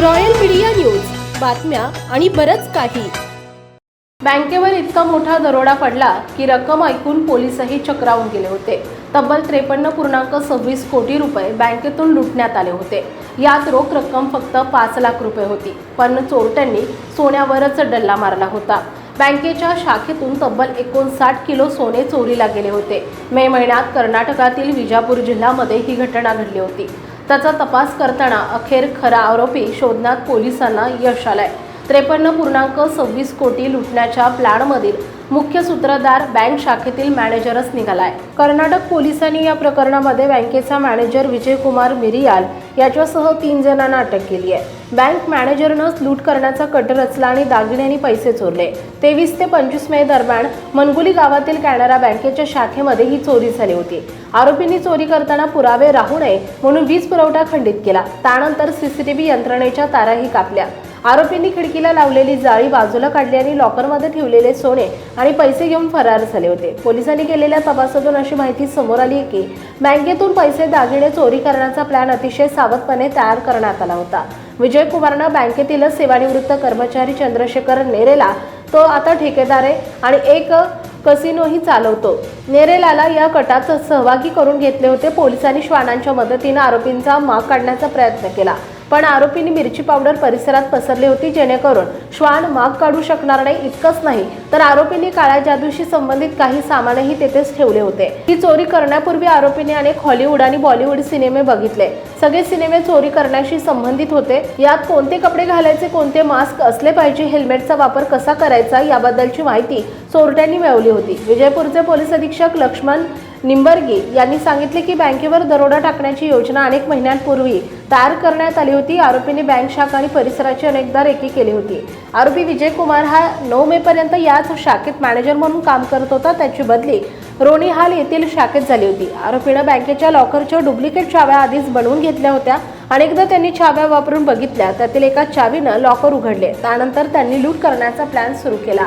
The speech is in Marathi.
Royal media news. बातम्या आणि बरंच काही. बँकेवर इतका मोठा दरोडा पडला की रक्कम ऐकून पोलीसही चक्रावून गेले होते. तब्बल त्रेपन्न पूर्णांक सव्वीस कोटी रुपये बँकेतून लुटण्यात आले होते. यात रोख रक्कम फक्त पाच लाख रुपये होती. पण चोरट्यांनी सोन्यावरच डल्ला मारला होता. बँकेच्या शाखेतून तब्बल एकोणसाठ किलो सोने चोरीला गेले होते. मे महिन्यात कर्नाटकातील विजापूर जिल्ह्यामध्ये ही घटना घडली होती. त्याचा तपास करताना अखेर खरा आरोपी शोधण्यात पोलिसांना यश आलंय. त्रेपन्न पूर्णांक सव्वीस कोटी लुटण्याच्या प्लॅनमधील मुख्य सूत्रधार बँक शाखेतील मॅनेजरच निघालाय. कर्नाटक पोलिसांनी या प्रकरणामध्ये बँकेचा मॅनेजर विजयकुमार मिरियाल याच्यासह तीन जणांना अटक केली आहे. बँक मॅनेजरनंच लूट करण्याचा कट रचला आणि दागिन्यांनी पैसे चोरले. तेवीस ते पंचवीस मे दरम्यान मनगुली गावातील कॅनरा बँकेच्या शाखेमध्ये ही चोरी झाली होती. आरोपींनी चोरी करताना पुरावे राहू नये म्हणून वीज पुरवठा खंडित केला. त्यानंतर सीसीटीव्ही यंत्रणेच्या ताराही कापल्या. आरोपींनी खिडकीला लावलेली जाळी बाजूला काढली आणि लॉकरमध्ये ठेवलेले सोने आणि पैसे घेऊन फरार झाले होते. पोलिसांनी केलेल्या तपासातून अशी माहिती समोर आली आहे की बँकेतून पैसे दागिने चोरी करण्याचा प्लॅन अतिशय सावधपणे तयार करण्यात आला होता. विजय कुमारनं बँकेतीलच सेवानिवृत्त कर्मचारी चंद्रशेखर नेरेला तो आता ठेकेदार आहे आणि एक कसिनोही चालवतो. नेरेलाला या कटात सहभागी करून घेतले होते. पोलिसांनी श्वानांच्या मदतीनं आरोपींचा माग काढण्याचा प्रयत्न केला. पण आरोपींनी मिरची पावडर परिसरात पसरली होती जेणेकरून श्वान माग काढू शकणार नाही इतकंच नाही. तर आरोपींनी काळ्या जादूशी संबंधित काही सामानही तेथेच ठेवले होते. ही चोरी करण्यापूर्वी आरोपींनी अनेक हॉलिवूड आणि बॉलिवूड सिनेमे बघितले. सगळे सिनेमे चोरी करण्याशी संबंधित होते. यात कोणते कपडे घालायचे कोणते मास्क असले पाहिजे हेल्मेटचा वापर कसा करायचा याबद्दलची माहिती चोरट्यांनी मिळवली होती. विजयपूरचे पोलीस अधीक्षक लक्ष्मण निंबर्गी यांनी सांगितले की बँकेवर दरोडा टाकण्याची योजना अनेक महिन्यांपूर्वी तयार करण्यात आली होती. आरोपींनी बँक शाखा आणि परिसराची अनेकदा रेकी केली होती. आरोपी विजय कुमार हा नऊ मे पर्यंत याच शाखेत मॅनेजर म्हणून काम करत होता. त्याची बदली रोणीहाल येथील शाखेत झाली होती. आरोपीनं बँकेच्या लॉकरच्या डुप्लिकेट चाव्या आधीच बनवून घेतल्या होत्या. अनेकदा त्यांनी चाव्या वापरून बघितल्या. त्यातील एका चावीनं लॉकर उघडले. त्यानंतर त्यांनी लूट करण्याचा प्लॅन सुरू केला.